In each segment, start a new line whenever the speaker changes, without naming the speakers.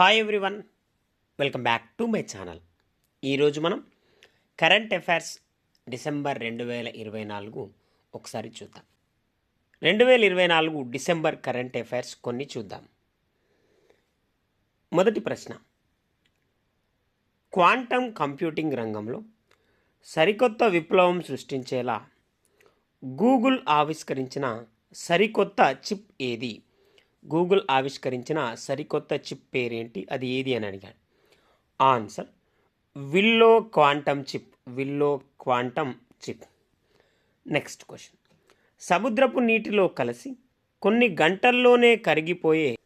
Hi everyone welcome back to my channel ఈరోజు మనం current affairs December రెండు వేల ఇరవై నాలుగు ఒకసారి చూద్దాం. రెండు వేల ఇరవై నాలుగు డిసెంబర్ కరెంట్ అఫైర్స్ కొన్ని చూద్దాం. మొదటి ప్రశ్న. క్వాంటమ్ కంప్యూటింగ్ రంగంలో సరికొత్త విప్లవం సృష్టించేలా గూగుల్ ఆవిష్కరించిన సరికొత్త చిప్ ఏది? గూగుల్ ఆవిష్కరించిన సరికొత్త చిప్ పేరేంటి? అది ఏది అని అడిగాడు. Answer Willow quantum chip. Willow quantum chip. Next question. సముద్రపు నీటిలో కలిసి కొన్ని గంటల్లోనే కరిగిపోయే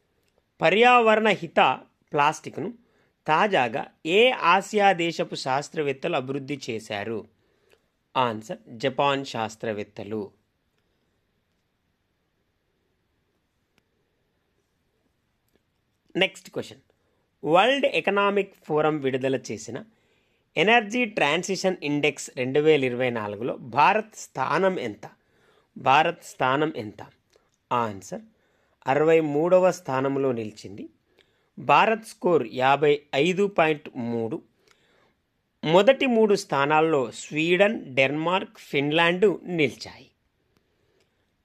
పర్యావరణ హిత ప్లాస్టిక్ను తాజాగా ఏ ఆసియా దేశపు శాస్త్రవేత్తలు అభివృద్ధి చేశారు? ఆన్సర్ జపాన్ శాస్త్రవేత్తలు. Next question World Economic Forum విడుదల చేసిన ఎనర్జీ ట్రాన్సిషన్ ఇండెక్స్ రెండు వేల ఇరవై నాలుగులో భారత్ స్థానం ఎంత? భారత్ స్థానం ఎంత? ఆన్సర్ అరవై మూడవ స్థానంలో నిలిచింది. భారత్ స్కోర్ యాభై ఐదు పాయింట్ మూడు. మొదటి మూడు స్థానాల్లో స్వీడన్ డెన్మార్క్ ఫిన్లాండ్ నిలిచాయి.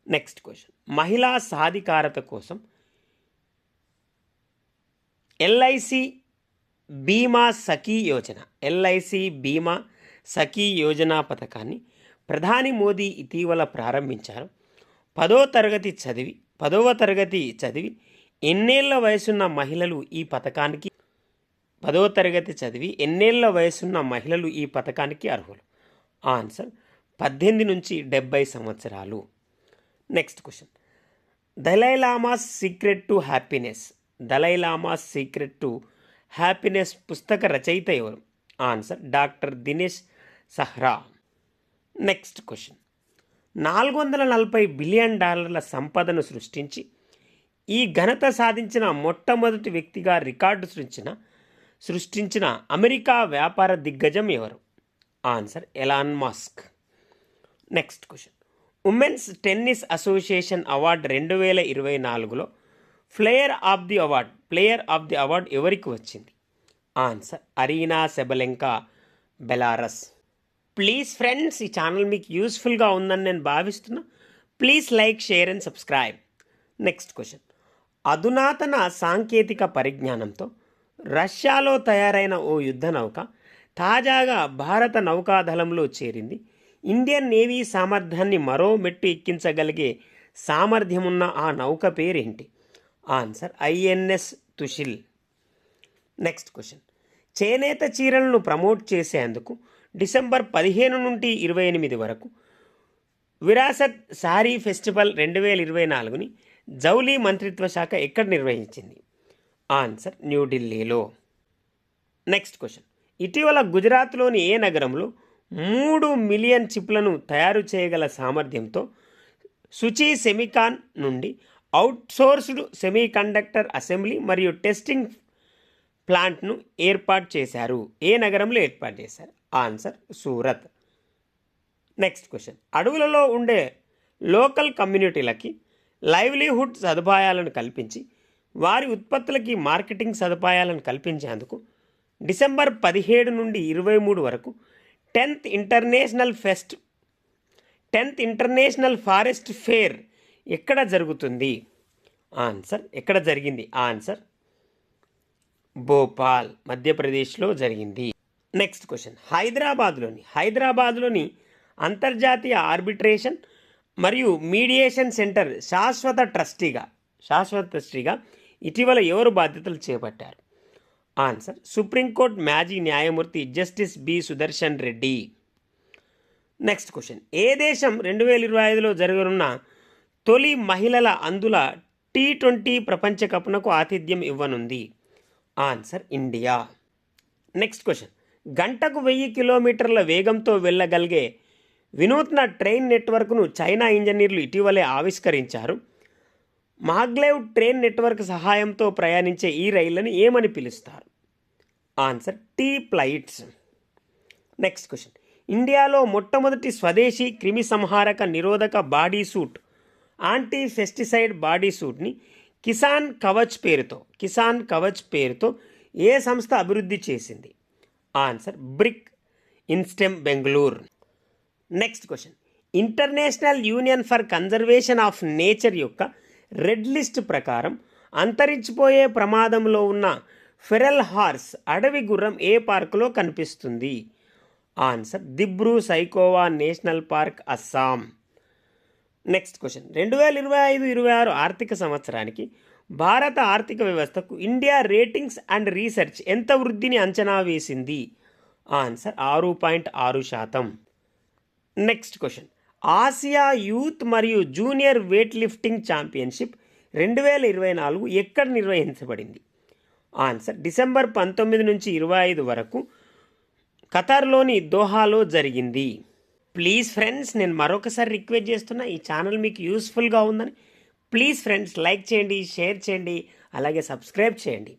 నెక్స్ట్ క్వశ్చన్ మహిళా సాధికారత కోసం ఎల్ఐసి బీమా సఖీ యోజన ఎల్ఐసి బీమా సఖీ యోజన పథకాన్ని ప్రధాని మోదీ ఇటీవల ప్రారంభించారు. పదో తరగతి చదివి పదవ తరగతి చదివి ఎన్నేళ్ళ వయసున్న మహిళలు ఈ పథకానికి పదవ తరగతి చదివి ఎన్నేళ్ళ వయసున్న మహిళలు ఈ పథకానికి అర్హులు? ఆన్సర్ పద్దెనిమిది నుంచి డెబ్బై సంవత్సరాలు. Next question. Dalai Lama secret to happiness Dalai Lama secret to happiness పుస్తక రచయిత ఎవరు? Answer doctor Dinesh Sahra. Next question. నాలుగు వందల నలభై బిలియన్ డాలర్ల సంపదను సృష్టించి ఈ ఘనత సాధించిన మొట్టమొదటి వ్యక్తిగా రికార్డు సృష్టించిన సృష్టించిన అమెరికా వ్యాపార దిగ్గజం ఎవరు? Answer Elon Musk. Next question. Women's tennis association award రెండు వేల ఇరవై నాలుగులో player of the award player of the award ఎవరికి వచ్చింది? Answer Aryna Sabalenka Belarus please friends ఈ ఛానల్ మీకు యూస్ఫుల్గా ఉందని నేను భావిస్తున్నా. Please like share and subscribe next question అధునాతన సాంకేతిక పరిజ్ఞానంతో రష్యాలో తయారైన ఓ యుద్ధ నౌక తాజాగా భారత నౌకాదళంలో చేరింది. ఇండియన్ నేవీ సామర్థ్యాన్ని మరో మెట్టు ఎక్కించగలిగే సామర్థ్యమున్న ఆ నౌక పేరేంటి? Answer INS Tushil next question చేనేత చీరలను ప్రమోట్ చేసేందుకు డిసెంబర్ పదిహేను నుండి ఇరవై ఎనిమిది వరకు విరాసత్ సారీ ఫెస్టివల్ రెండు వేల ఇరవై నాలుగుని జౌలీ మంత్రిత్వ శాఖ ఎక్కడ నిర్వహించింది? ఆన్సర్ న్యూఢిల్లీలో. నెక్స్ట్ క్వశ్చన్ ఇటీవల గుజరాత్లోని ఏ నగరంలో మూడు మిలియన్ చిప్లను తయారు చేయగల సామర్థ్యంతో సుచి సెమికాన్ నుండి అవుట్సోర్స్డ్ సెమీకండక్టర్ అసెంబ్లీ మరియు టెస్టింగ్ ప్లాంట్ను ఏర్పాటు చేశారు. ఏ నగరంలో ఏర్పాటు చేశారు? ఆన్సర్ సూరత్. Next question. అడవులలో ఉండే లోకల్ కమ్యూనిటీలకి లైవ్లీహుడ్ సదుపాయాలను కల్పించి వారి ఉత్పత్తులకి మార్కెటింగ్ సదుపాయాలను కల్పించేందుకు డిసెంబర్ పదిహేడు నుండి ఇరవై మూడు వరకు tenth international fest tenth international forest fair ఎక్కడ జరుగుతుంది? ఆన్సర్ ఎక్కడ జరిగింది? ఆన్సర్ భోపాల్ మధ్యప్రదేశ్లో జరిగింది. Next question. హైదరాబాద్లోని హైదరాబాద్లోని అంతర్జాతీయ ఆర్బిట్రేషన్ మరియు మీడియేషన్ సెంటర్ శాశ్వత ట్రస్టీగా శాశ్వత ట్రస్టీగా ఇటీవల ఎవరు బాధ్యతలు చేపట్టారు? ఆన్సర్ సుప్రీంకోర్టు మాజీ న్యాయమూర్తి justice B. Sudarshan Reddy. Next question. ఏ దేశం రెండు వేల ఇరవై ఐదులో జరగనున్న తొలి మహిళల అందుల టీ ట్వంటీ ప్రపంచ కప్నకు ఆతిథ్యం ఇవ్వనుంది. Answer India. Next question. గంటకు వెయ్యి కిలోమీటర్ల వేగంతో వెళ్ళగలిగే వినూత్న ట్రైన్ నెట్వర్క్ను చైనా ఇంజనీర్లు ఇటీవలే ఆవిష్కరించారు. మాగ్లేవ్ ట్రైన్ నెట్వర్క్ సహాయంతో ప్రయాణించే ఈ రైళ్ళను ఏమని పిలుస్తారు? Answer T flights next question. ఇండియాలో మొట్టమొదటి స్వదేశీ క్రిమి సంహారక నిరోధక body suit anti pesticide body సూట్ని Kisan Kavach పేరుతో కిసాన్ కవచ్ పేరుతో ఏ సంస్థ అభివృద్ధి చేసింది? Answer BRIC inStem Bengaluru. Next question. International Union for Conservation of Nature యొక్క రెడ్ లిస్ట్ ప్రకారం అంతరించిపోయే ప్రమాదంలో ఉన్న ఫెరల్ హార్స్ అడవి గుర్రం ఏ పార్కులో కనిపిస్తుంది? Answer Dibru Saikhowa national park Assam. Next question రెండు వేల ఇరవై ఐదు ఇరవై ఆరు ఆర్థిక సంవత్సరానికి భారత ఆర్థిక వ్యవస్థకు ఇండియా రేటింగ్స్ అండ్ రీసెర్చ్ ఎంత వృద్ధిని అంచనా వేసింది? ఆన్సర్ ఆరు పాయింట్ ఆరు శాతం. నెక్స్ట్ క్వశ్చన్ ఆసియా యూత్ మరియు జూనియర్ వెయిట్ లిఫ్టింగ్ ఛాంపియన్షిప్ రెండు వేల ఇరవై నాలుగు ఎక్కడ నిర్వహించబడింది? ఆన్సర్ డిసెంబర్ పంతొమ్మిది నుంచి ఇరవై ఐదు వరకు ఖతార్లోని దోహాలో జరిగింది. ప్లీజ్ ఫ్రెండ్స్ నేను మరొకసారి రిక్వెస్ట్ చేస్తున్నా ఈ ఛానల్ మీకు యూస్ఫుల్గా ఉందని ప్లీజ్ ఫ్రెండ్స్ లైక్ చేయండి షేర్ చేయండి అలాగే సబ్స్క్రైబ్ చేయండి.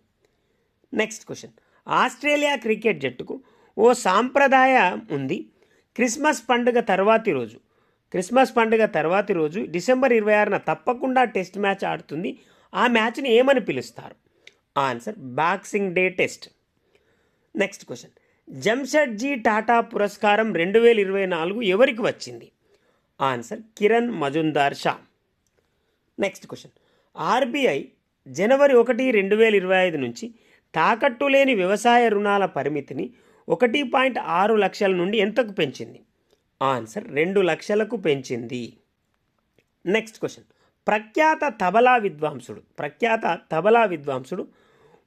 Next question. ఆస్ట్రేలియా క్రికెట్ జట్టుకు ఓ సాంప్రదాయం ఉంది. క్రిస్మస్ పండుగ తర్వాతి రోజు క్రిస్మస్ పండుగ తర్వాతి రోజు డిసెంబర్ ఇరవై ఆరున తప్పకుండా టెస్ట్ మ్యాచ్ ఆడుతుంది. ఆ మ్యాచ్ని ఏమని పిలుస్తారు? Answer boxing day test. Next question. Jamshedji Tata పురస్కారం రెండు వేల ఇరవై నాలుగు ఎవరికి వచ్చింది? Answer Kiran Mazumdar Shaw. Next question. RBI జనవరి ఒకటి రెండు వేల ఇరవై ఐదు నుంచి తాకట్టు లేని వ్యవసాయ రుణాల పరిమితిని ఒకటి పాయింట్ ఆరు లక్షల నుండి ఎంతకు పెంచింది? ఆన్సర్ రెండు లక్షలకు పెంచింది. Next question. ప్రఖ్యాత తబలా విద్వాంసుడు ప్రఖ్యాత తబలా విద్వాంసుడు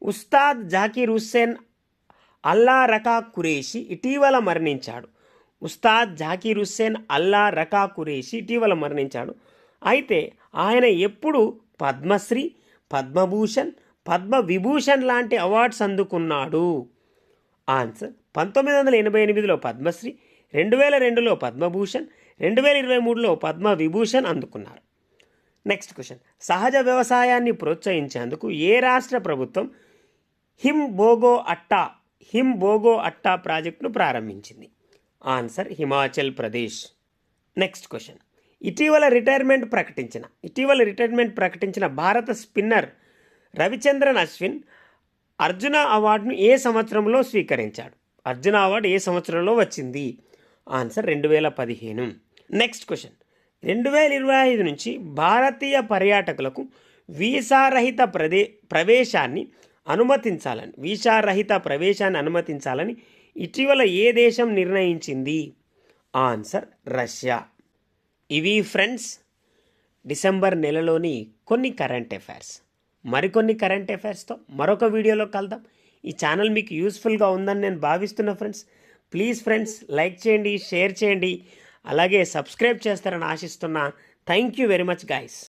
ఉస్తాద్ జాకీర్ హుస్సేన్ అల్లా రకా కురేషి ఇటీవల మరణించాడు. ఉస్తాద్ జాకీర్ హుస్సేన్ అల్లా రకా కురేషి ఇటీవల మరణించాడు. అయితే ఆయన ఎప్పుడు పద్మశ్రీ పద్మభూషణ్ పద్మ విభూషణ్ లాంటి అవార్డ్స్ అందుకున్నాడు? ఆన్సర్ పంతొమ్మిది వందల ఎనభై ఎనిమిదిలో పద్మశ్రీ రెండు వేల రెండులో పద్మభూషణ్ రెండు వేల ఇరవై మూడులో పద్మ విభూషణ్ అందుకున్నారు. నెక్స్ట్ క్వశ్చన్ సహజ వ్యవసాయాన్ని ప్రోత్సహించేందుకు ఏ రాష్ట్ర ప్రభుత్వం హిమ్ బోగో అట్టా హిమ్ బోగో అట్టా ప్రాజెక్టును ప్రారంభించింది. Answer Himachal Pradesh. Next question. ఇటీవల రిటైర్మెంట్ ప్రకటించిన ఇటీవల రిటైర్మెంట్ ప్రకటించిన భారత స్పిన్నర్ రవిచంద్రన్ అశ్విన్ అర్జున అవార్డును ఏ సంవత్సరంలో స్వీకరించాడు? అర్జున అవార్డు ఏ సంవత్సరంలో వచ్చింది? ఆన్సర్ రెండు వేల పదిహేను. Next question. రెండు వేల ఇరవై ఐదు నుంచి భారతీయ పర్యాటకులకు వీసారహిత ప్రదే ప్రవేశాన్ని అనుమతించాలని వీసారహిత ప్రవేశాన్ని అనుమతించాలని ఇటీవల ఏ దేశం నిర్ణయించింది? Answer Russia. ఇవి ఫ్రెండ్స్ డిసెంబర్ నెలలోని కొన్ని కరెంట్ అఫైర్స్. మరికొన్ని కరెంట్ అఫైర్స్తో మరొక వీడియోలో కలుద్దాం. ఈ ఛానల్ మీకు యూస్ఫుల్గా ఉందని నేను భావిస్తున్నా ఫ్రెండ్స్ ప్లీజ్ ఫ్రెండ్స్ లైక్ చేయండి షేర్ చేయండి. అలాగే సబ్స్క్రైబ్ చేస్తారని ఆశిస్తున్నా. Thank you very much guys.